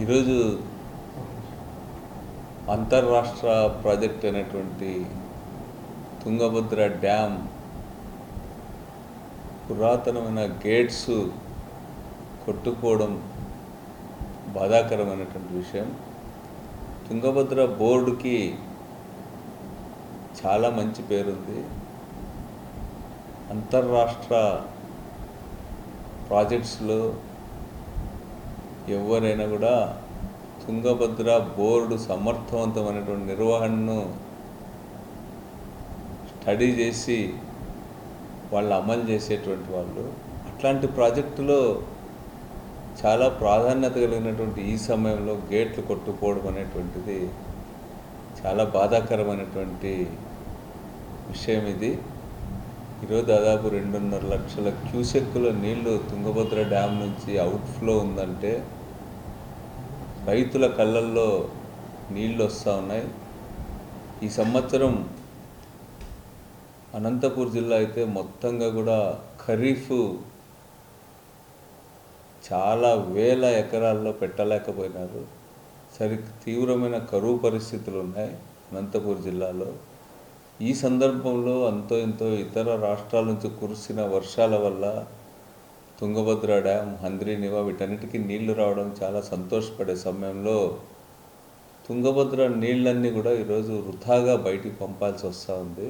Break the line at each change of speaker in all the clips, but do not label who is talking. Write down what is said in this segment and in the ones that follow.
ఈరోజు అంతర్రాష్ట్ర ప్రాజెక్ట్ అనేటువంటి తుంగభద్ర డ్యామ్ పురాతనమైన గేట్స్ కొట్టుకోవడం బాధాకరమైనటువంటి విషయం. తుంగభద్ర బోర్డుకి చాలా మంచి పేరుంది. అంతర్రాష్ట్ర ప్రాజెక్ట్స్లో ఎవరైనా కూడా తుంగభద్ర బోర్డు సమర్థవంతమైనటువంటి నిర్వహణను స్టడీ చేసి వాళ్ళు అమలు చేసేటువంటి వాళ్ళు. అట్లాంటి ప్రాజెక్టులో చాలా ప్రాధాన్యత కలిగినటువంటి ఈ సమయంలో గేట్లు కొట్టుకోవడం అనేటువంటిది చాలా బాధాకరమైనటువంటి విషయం ఇది. ఈరోజు దాదాపు రెండున్నర లక్షల క్యూసెక్కుల నీళ్ళు తుంగభద్ర డ్యామ్ నుంచి అవుట్ఫ్లో ఉందంటే రైతుల కళ్ళల్లో నీళ్ళు వస్తూ ఉన్నాయి. ఈ సంవత్సరం అనంతపూర్ జిల్లా అయితే మొత్తంగా కూడా ఖరీఫ్ చాలా వేల ఎకరాల్లో పెట్టలేకపోయినారు. సరి తీవ్రమైన కరువు పరిస్థితులు ఉన్నాయి అనంతపూర్ జిల్లాలో. ఈ సందర్భంలో అంతో ఎంతో ఇతర రాష్ట్రాల నుంచి కురిసిన వర్షాల వల్ల తుంగభద్ర డ్యామ్ హంద్రీనివా వీటన్నిటికీ నీళ్ళు రావడం చాలా సంతోషపడే సమయంలో తుంగభద్ర నీళ్ళన్నీ కూడా ఈరోజు వృథాగా బయటికి పంపాల్సి వస్తూ ఉంది.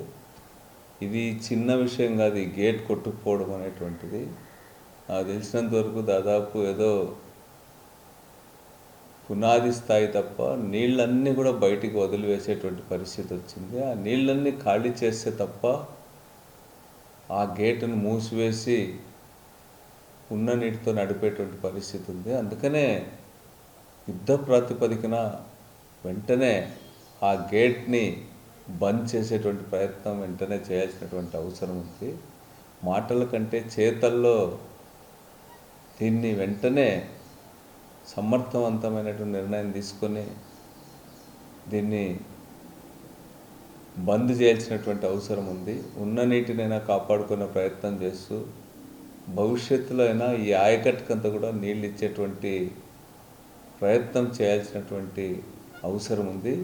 ఇది చిన్న విషయం కాదు ఈ గేట్ కొట్టుకుపోవడం అనేటువంటిది. నాకు తెలిసినంత వరకు దాదాపు ఏదో పునాది స్థాయి తప్ప నీళ్ళన్నీ కూడా బయటికి వదిలివేసేటువంటి పరిస్థితి వచ్చింది. ఆ నీళ్ళన్నీ ఖాళీ చేస్తే తప్ప ఆ గేటును మూసివేసి ఉన్న నీటితో నడిపేటువంటి పరిస్థితి ఉంది. అందుకనే యుద్ధ ప్రాతిపదికన వెంటనే ఆ గేట్ని బంద్ చేసేటువంటి ప్రయత్నం వెంటనే చేయాల్సినటువంటి అవసరం ఉంది. మాటల కంటే చేతల్లో దీన్ని వెంటనే సమర్థవంతమైనటువంటి నిర్ణయం తీసుకొని దీన్ని బంద్ చేయాల్సినటువంటి అవసరం ఉంది. ఉన్న నీటినైనా కాపాడుకునే ప్రయత్నం చేస్తూ భవిష్యత్తులో అయినా ఈ ఆయకట్టుకంతా కూడా నీళ్ళు ఇచ్చేటువంటి ప్రయత్నం చేయాల్సినటువంటి అవసరం ఉంది.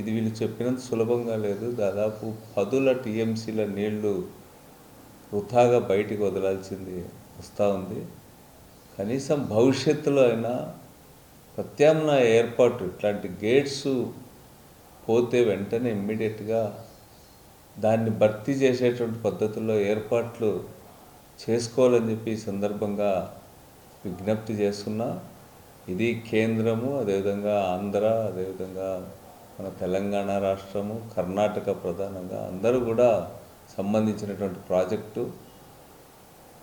ఇది వీళ్ళు చెప్పినంత సులభంగా లేదు. దాదాపు పదుల టీఎంసీల నీళ్ళు వృథాగా బయటికి వదలాల్సింది వస్తూ ఉంది. కనీసం భవిష్యత్తులో అయినా ప్రత్యామ్నాయ ఏర్పాటు ఇట్లాంటి గేట్స్ పోతే వెంటనే ఇమ్మీడియట్గా దాన్ని భర్తీ చేసేటువంటి పద్ధతుల్లో ఏర్పాట్లు చేసుకోవాలని చెప్పి ఈ సందర్భంగా విజ్ఞప్తి చేస్తున్నా. ఇది కేంద్రము అదేవిధంగా ఆంధ్ర అదేవిధంగా మన తెలంగాణ రాష్ట్రము కర్ణాటక ప్రధానంగా అందరూ కూడా సంబంధించినటువంటి ప్రాజెక్టు.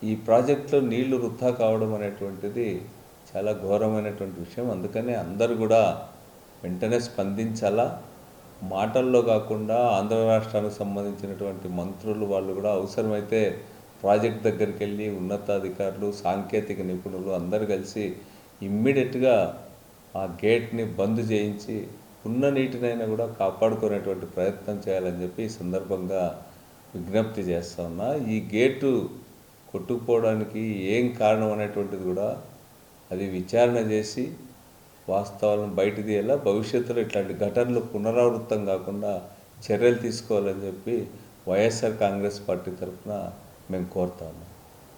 ఈ ప్రాజెక్టులో నీళ్ళు వృధా కావడం అనేటువంటిది చాలా ఘోరమైనటువంటి విషయం. అందుకనే అందరూ కూడా వెంటనే స్పందించాలా? మాటల్లో కాకుండా ఆంధ్ర రాష్ట్రానికి సంబంధించినటువంటి మంత్రులు వాళ్ళు కూడా అవసరమైతే ప్రాజెక్ట్ దగ్గరికి వెళ్ళి ఉన్నతాధికారులు సాంకేతిక నిపుణులు అందరు కలిసి ఇమ్మీడియట్గా ఆ గేట్ని బంద్ చేయించి ఉన్న నీటినైనా కూడా కాపాడుకునేటువంటి ప్రయత్నం చేయాలని చెప్పి ఈ సందర్భంగా విజ్ఞప్తి చేస్తా ఉన్నా. ఈ గేటు కొట్టుకుపోవడానికి ఏం కారణం అనేటువంటిది కూడా అది విచారణ చేసి వాస్తవాలను బయట తీయాలా? భవిష్యత్తులో ఇట్లాంటి ఘటనలు పునరావృతం కాకుండా చర్యలు తీసుకోవాలని చెప్పి వైఎస్ఆర్ కాంగ్రెస్ పార్టీ తరఫున మేము కోరుతాము